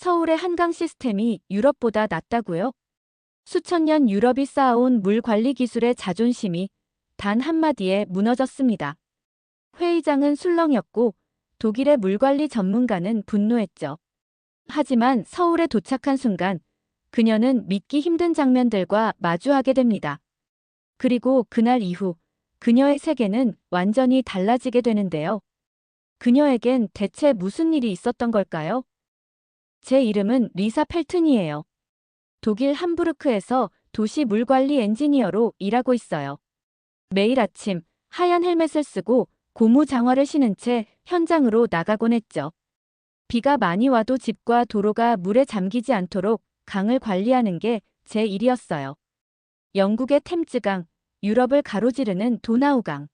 서울의 한강 시스템이 유럽보다 낫다고요? 수천 년 유럽이 쌓아온 물 관리 기술의 자존심이 단 한마디에 무너졌습니다. 회의장은 술렁였고 독일의 물 관리 전문가는 분노했죠. 하지만 서울에 도착한 순간 그녀는 믿기 힘든 장면들과 마주하게 됩니다. 그리고 그날 이후 그녀의 세계는 완전히 달라지게 되는데요. 그녀에겐 대체 무슨 일이 있었던 걸까요? 제 이름은 리사 펠튼이에요. 독일 함부르크에서 도시 물관리 엔지니어로 일하고 있어요. 매일 아침 하얀 헬멧을 쓰고 고무 장화를 신은 채 현장으로 나가곤 했죠. 비가 많이 와도 집과 도로가 물에 잠기지 않도록 강을 관리하는 게 제 일이었어요. 영국의 템즈강, 유럽을 가로지르는 도나우강.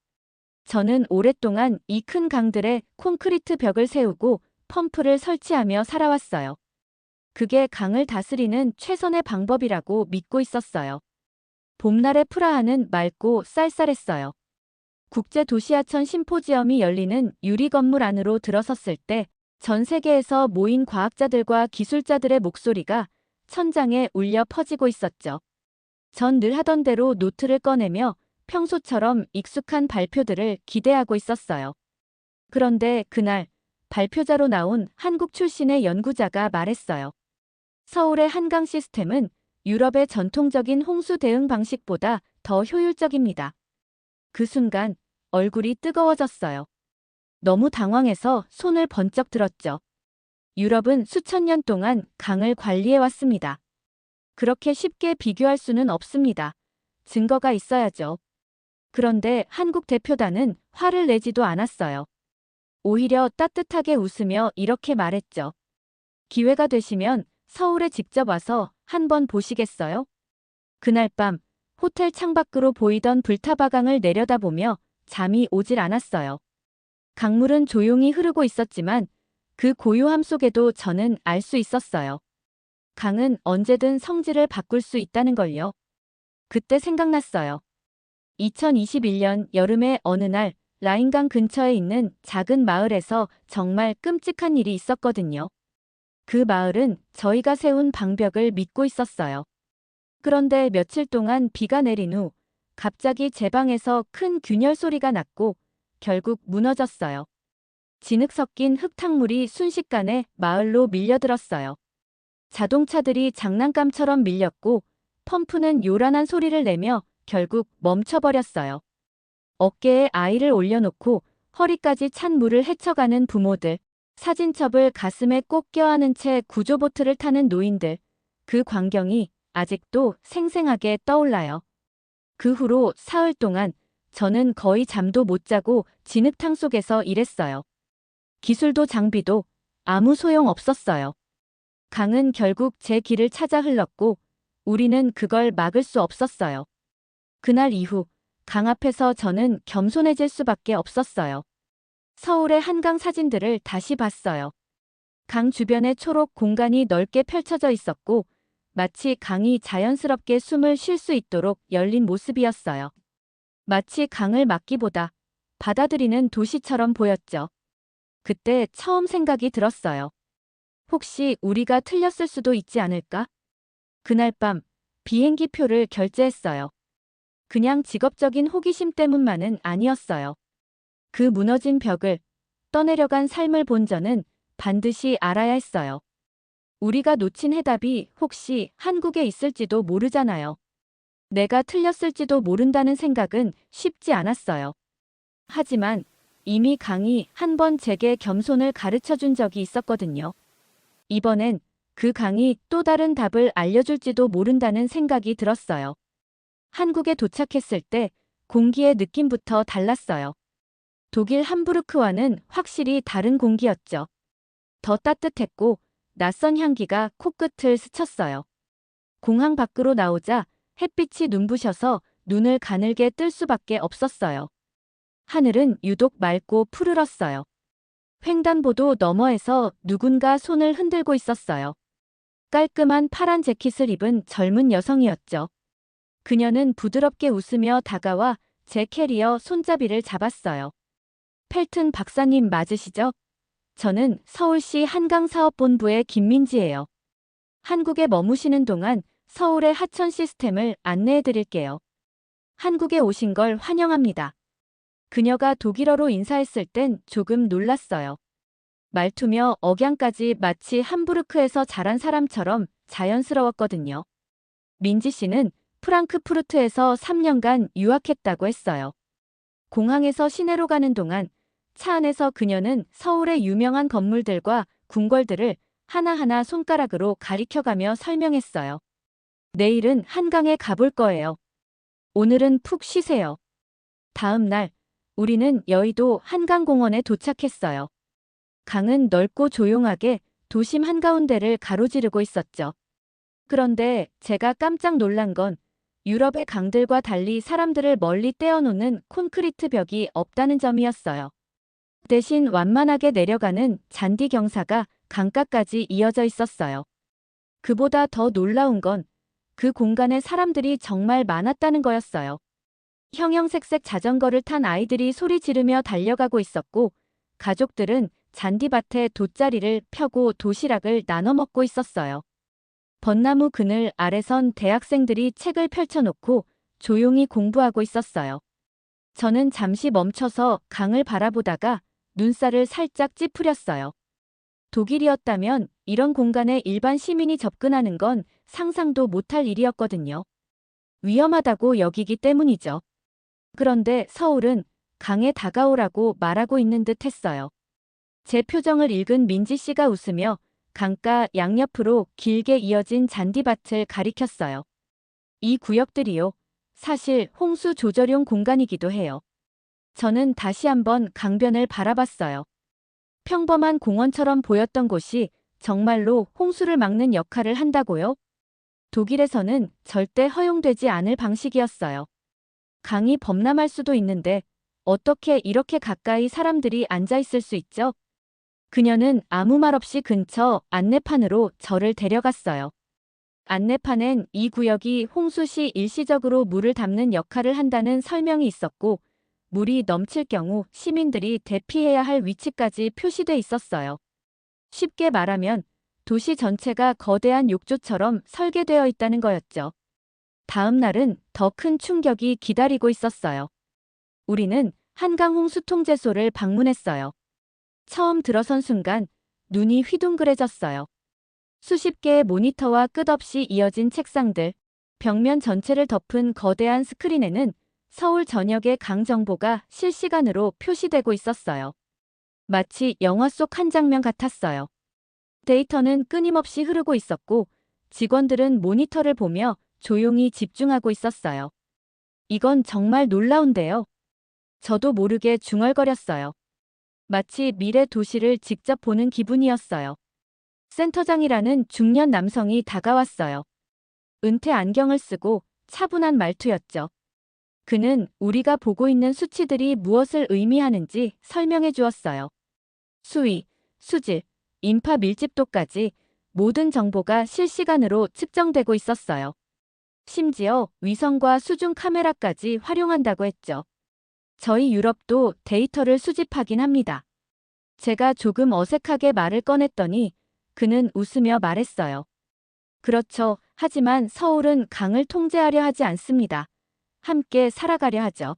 저는 오랫동안 이 큰 강들에 콘크리트 벽을 세우고 펌프를 설치하며 살아왔어요. 그게 강을 다스리는 최선의 방법이라고 믿고 있었어요. 봄날의 프라하는 맑고 쌀쌀했어요. 국제도시하천 심포지엄이 열리는 유리 건물 안으로 들어섰을 때 전 세계에서 모인 과학자들과 기술자들의 목소리가 천장에 울려 퍼지고 있었죠. 전 늘 하던 대로 노트를 꺼내며 평소처럼 익숙한 발표들을 기대하고 있었어요. 그런데 그날 발표자로 나온 한국 출신의 연구자가 말했어요. 서울의 한강 시스템은 유럽의 전통적인 홍수 대응 방식보다 더 효율적입니다. 그 순간 얼굴이 뜨거워졌어요. 너무 당황해서 손을 번쩍 들었죠. 유럽은 수천 년 동안 강을 관리해왔습니다. 그렇게 쉽게 비교할 수는 없습니다. 증거가 있어야죠. 그런데 한국 대표단은 화를 내지도 않았어요. 오히려 따뜻하게 웃으며 이렇게 말했죠. 기회가 되시면 서울에 직접 와서 한번 보시겠어요? 그날 밤 호텔 창밖으로 보이던 불타바강을 내려다보며 잠이 오질 않았어요. 강물은 조용히 흐르고 있었지만 그 고요함 속에도 저는 알 수 있었어요. 강은 언제든 성질을 바꿀 수 있다는 걸요. 그때 생각났어요. 2021년 여름의 어느 날 라인강 근처에 있는 작은 마을에서 정말 끔찍한 일이 있었거든요. 그 마을은 저희가 세운 방벽을 믿고 있었어요. 그런데 며칠 동안 비가 내린 후 갑자기 제 방에서 큰 균열 소리가 났고 결국 무너졌어요. 진흙 섞인 흙탕물이 순식간에 마을로 밀려들었어요. 자동차들이 장난감처럼 밀렸고 펌프는 요란한 소리를 내며 결국 멈춰버렸어요. 어깨에 아이를 올려놓고 허리까지 찬 물을 헤쳐가는 부모들, 사진첩을 가슴에 꼭 껴안은 채 구조보트를 타는 노인들, 그 광경이 아직도 생생하게 떠올라요. 그 후로 사흘 동안 저는 거의 잠도 못 자고 진흙탕 속에서 일했어요. 기술도 장비도 아무 소용 없었어요. 강은 결국 제 길을 찾아 흘렀고 우리는 그걸 막을 수 없었어요. 그날 이후 강 앞에서 저는 겸손해질 수밖에 없었어요. 서울의 한강 사진들을 다시 봤어요. 강 주변에 초록 공간이 넓게 펼쳐져 있었고 마치 강이 자연스럽게 숨을 쉴 수 있도록 열린 모습이었어요. 마치 강을 막기보다 받아들이는 도시처럼 보였죠. 그때 처음 생각이 들었어요. 혹시 우리가 틀렸을 수도 있지 않을까? 그날 밤 비행기 표를 결제했어요. 그냥 직업적인 호기심 때문만은 아니었어요. 그 무너진 벽을 떠내려간 삶을 본 저는 반드시 알아야 했어요. 우리가 놓친 해답이 혹시 한국에 있을지도 모르잖아요. 내가 틀렸을지도 모른다는 생각은 쉽지 않았어요. 하지만 이미 강이 한 번 제게 겸손을 가르쳐 준 적이 있었거든요. 이번엔 그 강이 또 다른 답을 알려줄지도 모른다는 생각이 들었어요. 한국에 도착했을 때 공기의 느낌부터 달랐어요. 독일 함부르크와는 확실히 다른 공기였죠. 더 따뜻했고 낯선 향기가 코끝을 스쳤어요. 공항 밖으로 나오자 햇빛이 눈부셔서 눈을 가늘게 뜰 수밖에 없었어요. 하늘은 유독 맑고 푸르렀어요. 횡단보도 너머에서 누군가 손을 흔들고 있었어요. 깔끔한 파란 재킷을 입은 젊은 여성이었죠. 그녀는 부드럽게 웃으며 다가와 제 캐리어 손잡이를 잡았어요. 펠튼 박사님 맞으시죠? 저는 서울시 한강사업본부의 김민지예요. 한국에 머무시는 동안 서울의 하천 시스템을 안내해 드릴게요. 한국에 오신 걸 환영합니다. 그녀가 독일어로 인사했을 땐 조금 놀랐어요. 말투며 억양까지 마치 함부르크에서 자란 사람처럼 자연스러웠거든요. 민지 씨는 프랑크푸르트에서 3년간 유학했다고 했어요. 공항에서 시내로 가는 동안 차 안에서 그녀는 서울의 유명한 건물들과 궁궐들을 하나하나 손가락으로 가리켜가며 설명했어요. 내일은 한강에 가볼 거예요. 오늘은 푹 쉬세요. 다음 날, 우리는 여의도 한강공원에 도착했어요. 강은 넓고 조용하게 도심 한가운데를 가로지르고 있었죠. 그런데 제가 깜짝 놀란 건 유럽의 강들과 달리 사람들을 멀리 떼어놓는 콘크리트 벽이 없다는 점이었어요. 대신 완만하게 내려가는 잔디 경사가 강가까지 이어져 있었어요. 그보다 더 놀라운 건 그 공간에 사람들이 정말 많았다는 거였어요. 형형색색 자전거를 탄 아이들이 소리 지르며 달려가고 있었고, 가족들은 잔디밭에 돗자리를 펴고 도시락을 나눠 먹고 있었어요. 벚나무 그늘 아래선 대학생들이 책을 펼쳐놓고 조용히 공부하고 있었어요. 저는 잠시 멈춰서 강을 바라보다가 눈살을 살짝 찌푸렸어요. 독일이었다면 이런 공간에 일반 시민이 접근하는 건 상상도 못할 일이었거든요. 위험하다고 여기기 때문이죠. 그런데 서울은 강에 다가오라고 말하고 있는 듯 했어요. 제 표정을 읽은 민지 씨가 웃으며 강가 양옆으로 길게 이어진 잔디밭을 가리켰어요. 이 구역들이요. 사실 홍수 조절용 공간이기도 해요. 저는 다시 한번 강변을 바라봤어요. 평범한 공원처럼 보였던 곳이 정말로 홍수를 막는 역할을 한다고요? 독일에서는 절대 허용되지 않을 방식이었어요. 강이 범람할 수도 있는데 어떻게 이렇게 가까이 사람들이 앉아 있을 수 있죠? 그녀는 아무 말 없이 근처 안내판으로 저를 데려갔어요. 안내판엔 이 구역이 홍수 시 일시적으로 물을 담는 역할을 한다는 설명이 있었고, 물이 넘칠 경우 시민들이 대피해야 할 위치까지 표시돼 있었어요. 쉽게 말하면 도시 전체가 거대한 욕조처럼 설계되어 있다는 거였죠. 다음 날은 더 큰 충격이 기다리고 있었어요. 우리는 한강 홍수통제소를 방문했어요. 처음 들어선 순간 눈이 휘둥그레졌어요. 수십 개의 모니터와 끝없이 이어진 책상들, 벽면 전체를 덮은 거대한 스크린에는 서울 전역의 강 정보가 실시간으로 표시되고 있었어요. 마치 영화 속 한 장면 같았어요. 데이터는 끊임없이 흐르고 있었고 직원들은 모니터를 보며 조용히 집중하고 있었어요. 이건 정말 놀라운데요. 저도 모르게 중얼거렸어요. 마치 미래 도시를 직접 보는 기분이었어요. 센터장이라는 중년 남성이 다가왔어요. 은퇴 안경을 쓰고 차분한 말투였죠. 그는 우리가 보고 있는 수치들이 무엇을 의미하는지 설명해 주었어요. 수위, 수질, 인파 밀집도까지 모든 정보가 실시간으로 측정되고 있었어요. 심지어 위성과 수중 카메라까지 활용한다고 했죠. 저희 유럽도 데이터를 수집하긴 합니다. 제가 조금 어색하게 말을 꺼냈더니 그는 웃으며 말했어요. 그렇죠. 하지만 서울은 강을 통제하려 하지 않습니다. 함께 살아가려 하죠.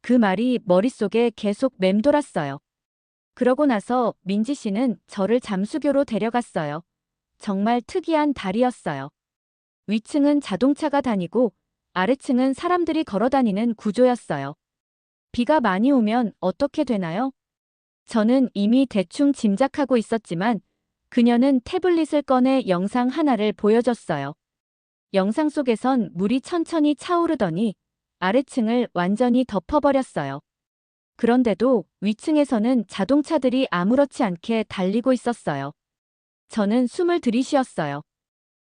그 말이 머릿속에 계속 맴돌았어요. 그러고 나서 민지 씨는 저를 잠수교로 데려갔어요. 정말 특이한 다리였어요. 위층은 자동차가 다니고 아래층은 사람들이 걸어 다니는 구조였어요. 비가 많이 오면 어떻게 되나요? 저는 이미 대충 짐작하고 있었지만 그녀는 태블릿을 꺼내 영상 하나를 보여줬어요. 영상 속에선 물이 천천히 차오르더니 아래층을 완전히 덮어버렸어요. 그런데도 위층에서는 자동차들이 아무렇지 않게 달리고 있었어요. 저는 숨을 들이쉬었어요.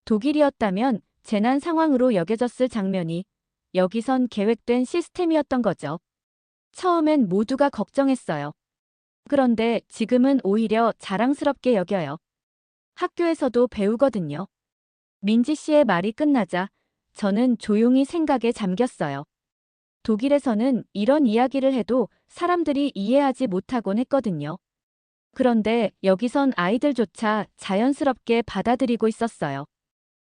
독일이었다면 재난 상황으로 여겨졌을 장면이 여기선 계획된 시스템이었던 거죠. 처음엔 모두가 걱정했어요. 그런데 지금은 오히려 자랑스럽게 여겨요. 학교에서도 배우거든요. 민지 씨의 말이 끝나자 저는 조용히 생각에 잠겼어요. 독일에서는 이런 이야기를 해도 사람들이 이해하지 못하곤 했거든요. 그런데 여기선 아이들조차 자연스럽게 받아들이고 있었어요.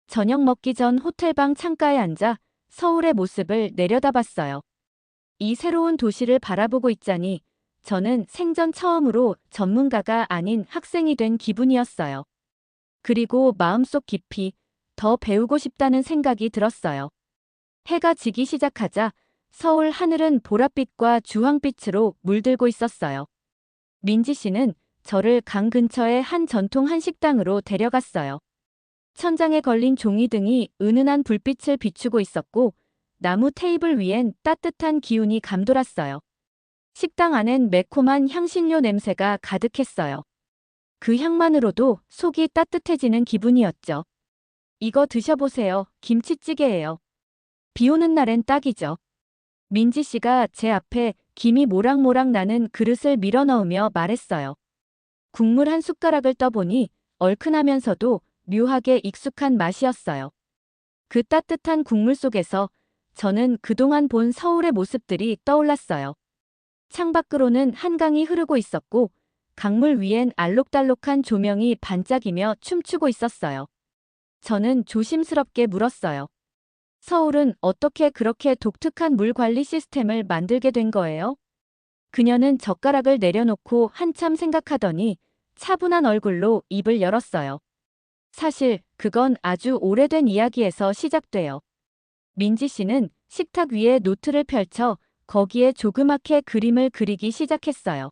저녁 먹기 전 호텔방 창가에 앉아 서울의 모습을 내려다봤어요. 이 새로운 도시를 바라보고 있자니 저는 생전 처음으로 전문가가 아닌 학생이 된 기분이었어요. 그리고 마음속 깊이 더 배우고 싶다는 생각이 들었어요. 해가 지기 시작하자 서울 하늘은 보랏빛과 주황빛으로 물들고 있었어요. 민지 씨는 저를 강 근처의 한 전통 한식당으로 데려갔어요. 천장에 걸린 종이등이 은은한 불빛을 비추고 있었고 나무 테이블 위엔 따뜻한 기운이 감돌았어요. 식당 안엔 매콤한 향신료 냄새가 가득했어요. 그 향만으로도 속이 따뜻해지는 기분이었죠. 이거 드셔보세요. 김치찌개예요. 비 오는 날엔 딱이죠. 민지 씨가 제 앞에 김이 모락모락 나는 그릇을 밀어 넣으며 말했어요. 국물 한 숟가락을 떠보니 얼큰하면서도 묘하게 익숙한 맛이었어요. 그 따뜻한 국물 속에서 저는 그동안 본 서울의 모습들이 떠올랐어요. 창밖으로는 한강이 흐르고 있었고 강물 위엔 알록달록한 조명이 반짝이며 춤추고 있었어요. 저는 조심스럽게 물었어요. 서울은 어떻게 그렇게 독특한 물 관리 시스템을 만들게 된 거예요? 그녀는 젓가락을 내려놓고 한참 생각하더니 차분한 얼굴로 입을 열었어요. 사실 그건 아주 오래된 이야기에서 시작돼요. 민지 씨는 식탁 위에 노트를 펼쳐 거기에 조그맣게 그림을 그리기 시작했어요.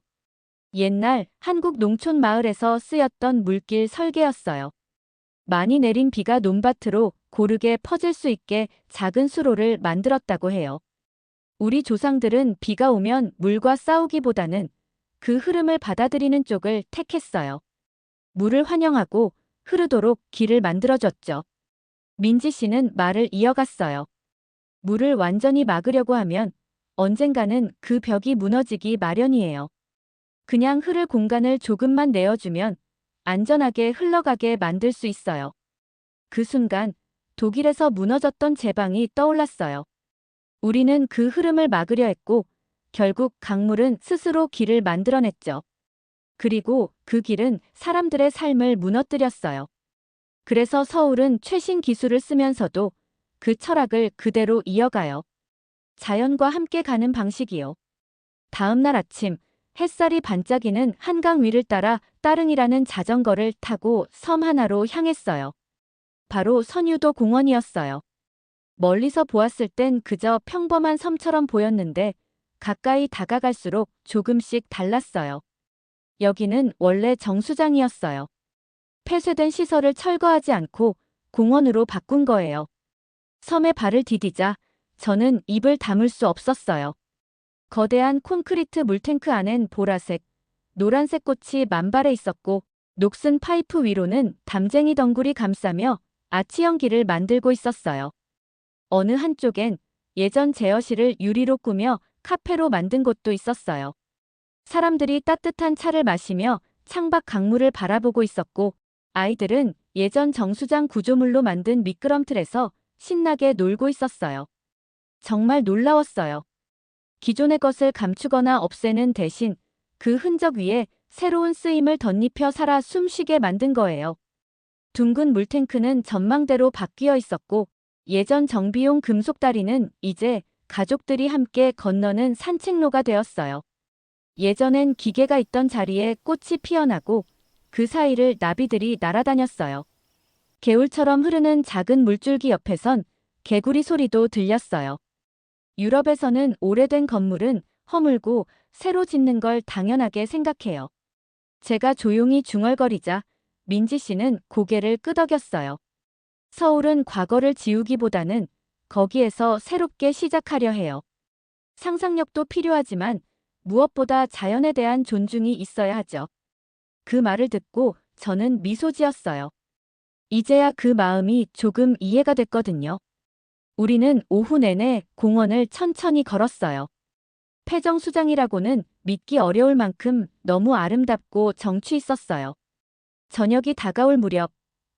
옛날 한국 농촌 마을에서 쓰였던 물길 설계였어요. 많이 내린 비가 논밭으로 고르게 퍼질 수 있게 작은 수로를 만들었다고 해요. 우리 조상들은 비가 오면 물과 싸우기보다는 그 흐름을 받아들이는 쪽을 택했어요. 물을 환영하고 흐르도록 길을 만들어줬죠. 민지 씨는 말을 이어갔어요. 물을 완전히 막으려고 하면 언젠가는 그 벽이 무너지기 마련이에요. 그냥 흐를 공간을 조금만 내어주면 안전하게 흘러가게 만들 수 있어요. 그 순간 독일에서 무너졌던 제방이 떠올랐어요. 우리는 그 흐름을 막으려 했고 결국 강물은 스스로 길을 만들어냈죠. 그리고 그 길은 사람들의 삶을 무너뜨렸어요. 그래서 서울은 최신 기술을 쓰면서도 그 철학을 그대로 이어가요. 자연과 함께 가는 방식이요. 다음 날 아침 햇살이 반짝이는 한강 위를 따라 따릉이라는 자전거를 타고 섬 하나로 향했어요. 바로 선유도 공원이었어요. 멀리서 보았을 땐 그저 평범한 섬처럼 보였는데 가까이 다가갈수록 조금씩 달랐어요. 여기는 원래 정수장이었어요. 폐쇄된 시설을 철거하지 않고 공원으로 바꾼 거예요. 섬에 발을 디디자 저는 입을 다물 수 없었어요. 거대한 콘크리트 물탱크 안엔 보라색, 노란색 꽃이 만발해 있었고 녹슨 파이프 위로는 담쟁이 덩굴이 감싸며 아치형 길을 만들고 있었어요. 어느 한쪽엔 예전 제어실을 유리로 꾸며 카페로 만든 곳도 있었어요. 사람들이 따뜻한 차를 마시며 창밖 강물을 바라보고 있었고 아이들은 예전 정수장 구조물로 만든 미끄럼틀에서 신나게 놀고 있었어요. 정말 놀라웠어요. 기존의 것을 감추거나 없애는 대신 그 흔적 위에 새로운 쓰임을 덧입혀 살아 숨쉬게 만든 거예요. 둥근 물탱크는 전망대로 바뀌어 있었고 예전 정비용 금속 다리는 이제 가족들이 함께 건너는 산책로가 되었어요. 예전엔 기계가 있던 자리에 꽃이 피어나고 그 사이를 나비들이 날아다녔어요. 개울처럼 흐르는 작은 물줄기 옆에선 개구리 소리도 들렸어요. 유럽에서는 오래된 건물은 허물고 새로 짓는 걸 당연하게 생각해요. 제가 조용히 중얼거리자 민지 씨는 고개를 끄덕였어요. 서울은 과거를 지우기보다는 거기에서 새롭게 시작하려 해요. 상상력도 필요하지만 무엇보다 자연에 대한 존중이 있어야 하죠. 그 말을 듣고 저는 미소 지었어요. 이제야 그 마음이 조금 이해가 됐거든요. 우리는 오후 내내 공원을 천천히 걸었어요. 패정수장이라고는 믿기 어려울 만큼 너무 아름답고 정취 있었어요. 저녁이 다가올 무렵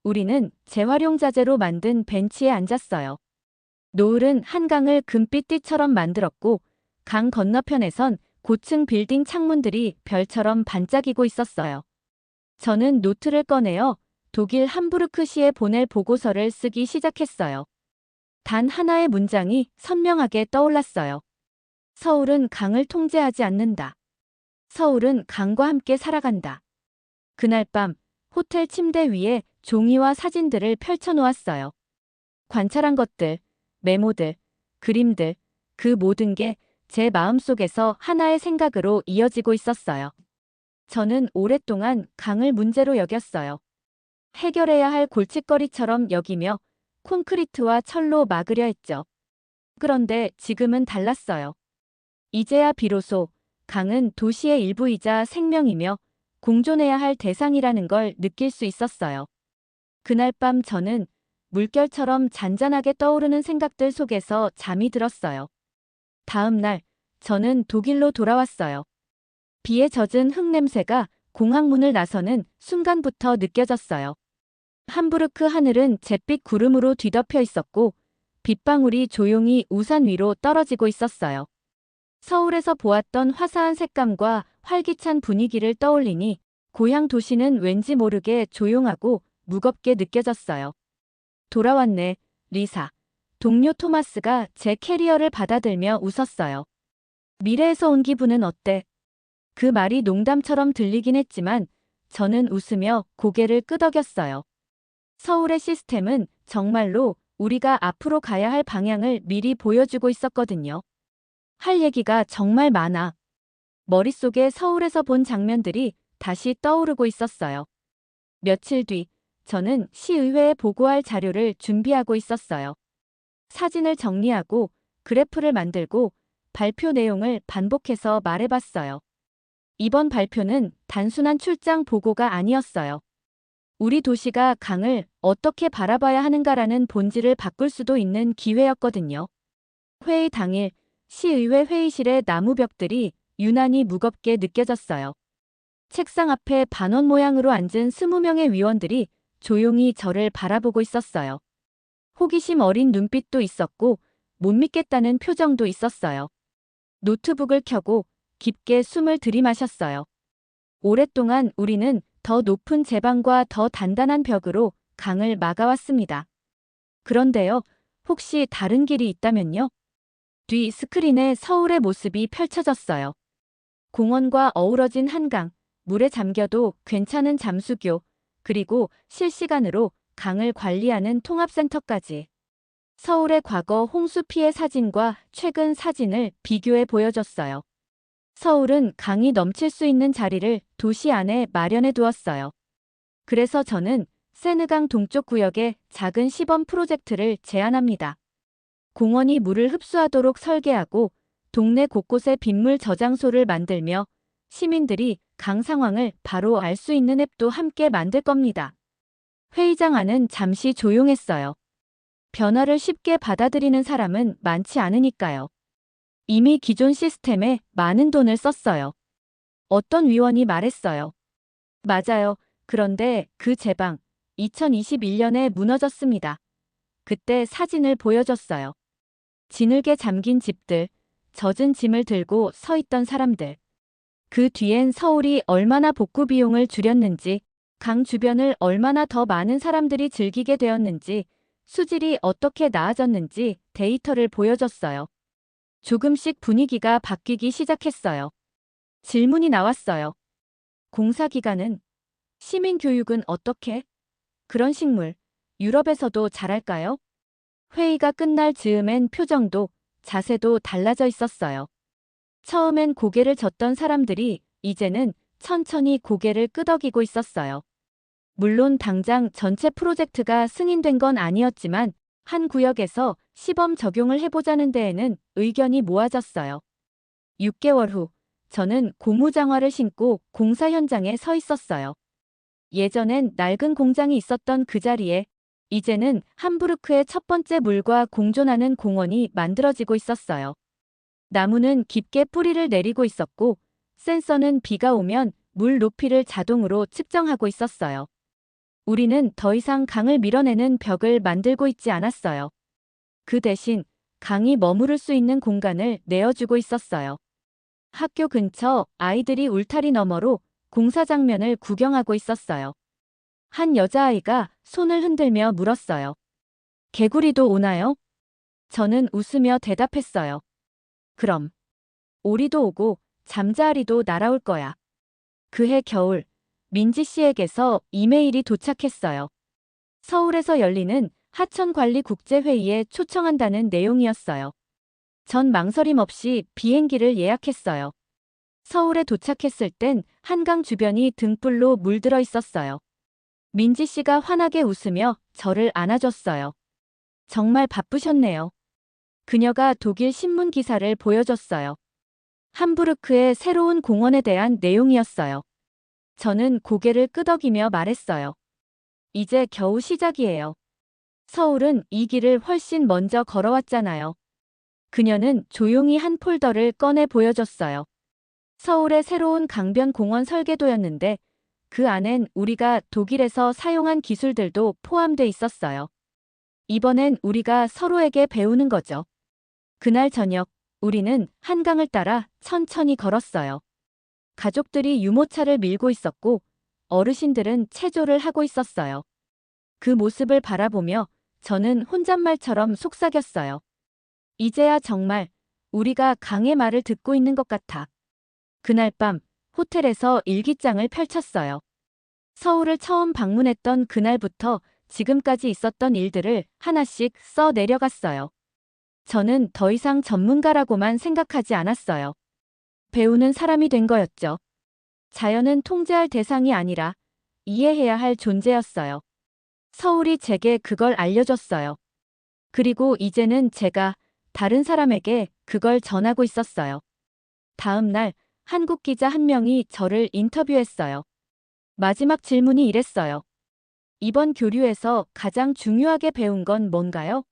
우리는 재활용자재로 만든 벤치에 앉았어요. 노을은 한강을 금빛띠처럼 만들었고 강 건너편에선 고층 빌딩 창문들이 별처럼 반짝이고 있었어요. 저는 노트를 꺼내어 독일 함부르크시에 보낼 보고서를 쓰기 시작했어요. 단 하나의 문장이 선명하게 떠올랐어요. 서울은 강을 통제하지 않는다. 서울은 강과 함께 살아간다. 그날 밤 호텔 침대 위에 종이와 사진들을 펼쳐놓았어요. 관찰한 것들, 메모들, 그림들, 그 모든 게 제 마음속에서 하나의 생각으로 이어지고 있었어요. 저는 오랫동안 강을 문제로 여겼어요. 해결해야 할 골칫거리처럼 여기며 콘크리트와 철로 막으려 했죠. 그런데 지금은 달랐어요. 이제야 비로소 강은 도시의 일부이자 생명이며 공존해야 할 대상이라는 걸 느낄 수 있었어요. 그날 밤 저는 물결처럼 잔잔하게 떠오르는 생각들 속에서 잠이 들었어요. 다음 날, 저는 독일로 돌아왔어요. 비에 젖은 흙냄새가 공항문을 나서는 순간부터 느껴졌어요. 함부르크 하늘은 잿빛 구름으로 뒤덮여 있었고, 빗방울이 조용히 우산 위로 떨어지고 있었어요. 서울에서 보았던 화사한 색감과 활기찬 분위기를 떠올리니 고향 도시는 왠지 모르게 조용하고 무겁게 느껴졌어요. 돌아왔네, 리사. 동료 토마스가 제 캐리어를 받아들며 웃었어요. 미래에서 온 기분은 어때? 그 말이 농담처럼 들리긴 했지만 저는 웃으며 고개를 끄덕였어요. 서울의 시스템은 정말로 우리가 앞으로 가야 할 방향을 미리 보여주고 있었거든요. 할 얘기가 정말 많아. 머릿속에 서울에서 본 장면들이 다시 떠오르고 있었어요. 며칠 뒤, 저는 시의회에 보고할 자료를 준비하고 있었어요. 사진을 정리하고 그래프를 만들고 발표 내용을 반복해서 말해봤어요. 이번 발표는 단순한 출장 보고가 아니었어요. 우리 도시가 강을 어떻게 바라봐야 하는가라는 본질을 바꿀 수도 있는 기회였거든요. 회의 당일 시의회 회의실의 나무벽들이 유난히 무겁게 느껴졌어요. 책상 앞에 반원 모양으로 앉은 20명의 위원들이 조용히 저를 바라보고 있었어요. 호기심 어린 눈빛도 있었고 못 믿겠다는 표정도 있었어요. 노트북을 켜고 깊게 숨을 들이마셨어요. 오랫동안 우리는 더 높은 제방과 더 단단한 벽으로 강을 막아왔습니다. 그런데요, 혹시 다른 길이 있다면요? 뒤 스크린에 서울의 모습이 펼쳐졌어요. 공원과 어우러진 한강, 물에 잠겨도 괜찮은 잠수교, 그리고 실시간으로 강을 관리하는 통합센터까지. 서울의 과거 홍수 피해 사진과 최근 사진을 비교해 보여줬어요. 서울은 강이 넘칠 수 있는 자리를 도시 안에 마련해 두었어요. 그래서 저는 세느강 동쪽 구역에 작은 시범 프로젝트를 제안합니다. 공원이 물을 흡수하도록 설계하고 동네 곳곳에 빗물 저장소를 만들며 시민들이 강 상황을 바로 알 수 있는 앱도 함께 만들 겁니다. 회의장 안은 잠시 조용했어요. 변화를 쉽게 받아들이는 사람은 많지 않으니까요. 이미 기존 시스템에 많은 돈을 썼어요. 어떤 위원이 말했어요. 맞아요. 그런데 그 제방 2021년에 무너졌습니다. 그때 사진을 보여줬어요. 진흙에 잠긴 집들, 젖은 짐을 들고 서 있던 사람들. 그 뒤엔 서울이 얼마나 복구 비용을 줄였는지, 강 주변을 얼마나 더 많은 사람들이 즐기게 되었는지, 수질이 어떻게 나아졌는지 데이터를 보여줬어요. 조금씩 분위기가 바뀌기 시작했어요. 질문이 나왔어요. 공사 기간은? 시민 교육은 어떻게? 그런 식물, 유럽에서도 잘할까요? 회의가 끝날 즈음엔 표정도 자세도 달라져 있었어요. 처음엔 고개를 젓던 사람들이 이제는 천천히 고개를 끄덕이고 있었어요. 물론 당장 전체 프로젝트가 승인된 건 아니었지만 한 구역에서 시범 적용을 해보자는 데에는 의견이 모아졌어요. 6개월 후, 저는 고무장화를 신고 공사 현장에 서 있었어요. 예전엔 낡은 공장이 있었던 그 자리에 이제는 함부르크의 첫 번째 물과 공존하는 공원이 만들어지고 있었어요. 나무는 깊게 뿌리를 내리고 있었고 센서는 비가 오면 물 높이를 자동으로 측정하고 있었어요. 우리는 더 이상 강을 밀어내는 벽을 만들고 있지 않았어요. 그 대신 강이 머무를 수 있는 공간을 내어주고 있었어요. 학교 근처 아이들이 울타리 너머로 공사 장면을 구경하고 있었어요. 한 여자아이가 손을 흔들며 물었어요. 개구리도 오나요? 저는 웃으며 대답했어요. 그럼. 오리도 오고 잠자리도 날아올 거야. 그해 겨울, 민지 씨에게서 이메일이 도착했어요. 서울에서 열리는 하천관리국제회의에 초청한다는 내용이었어요. 전 망설임 없이 비행기를 예약했어요. 서울에 도착했을 땐 한강 주변이 등불로 물들어 있었어요. 민지 씨가 환하게 웃으며 저를 안아줬어요. 정말 바쁘셨네요. 그녀가 독일 신문 기사를 보여줬어요. 함부르크의 새로운 공원에 대한 내용이었어요. 저는 고개를 끄덕이며 말했어요. 이제 겨우 시작이에요. 서울은 이 길을 훨씬 먼저 걸어왔잖아요. 그녀는 조용히 한 폴더를 꺼내 보여줬어요. 서울의 새로운 강변 공원 설계도였는데 그 안엔 우리가 독일에서 사용한 기술들도 포함돼 있었어요. 이번엔 우리가 서로에게 배우는 거죠. 그날 저녁, 우리는 한강을 따라 천천히 걸었어요. 가족들이 유모차를 밀고 있었고 어르신들은 체조를 하고 있었어요. 그 모습을 바라보며 저는 혼잣말처럼 속삭였어요. 이제야 정말 우리가 강의 말을 듣고 있는 것 같아. 그날 밤 호텔에서 일기장을 펼쳤어요. 서울을 처음 방문했던 그날부터 지금까지 있었던 일들을 하나씩 써 내려갔어요. 저는 더 이상 전문가라고만 생각하지 않았어요. 배우는 사람이 된 거였죠. 자연은 통제할 대상이 아니라 이해해야 할 존재였어요. 서울이 제게 그걸 알려줬어요. 그리고 이제는 제가 다른 사람에게 그걸 전하고 있었어요. 다음 날 한국 기자 한 명이 저를 인터뷰했어요. 마지막 질문이 이랬어요. 이번 교류에서 가장 중요하게 배운 건 뭔가요?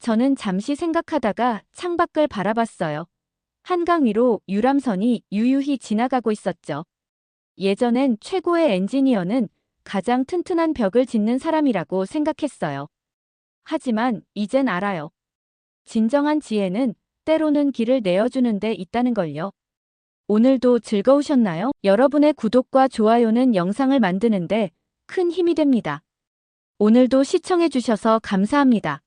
저는 잠시 생각하다가 창밖을 바라봤어요. 한강 위로 유람선이 유유히 지나가고 있었죠. 예전엔 최고의 엔지니어는 가장 튼튼한 벽을 짓는 사람이라고 생각했어요. 하지만 이젠 알아요. 진정한 지혜는 때로는 길을 내어주는 데 있다는 걸요. 오늘도 즐거우셨나요? 여러분의 구독과 좋아요는 영상을 만드는데 큰 힘이 됩니다. 오늘도 시청해주셔서 감사합니다.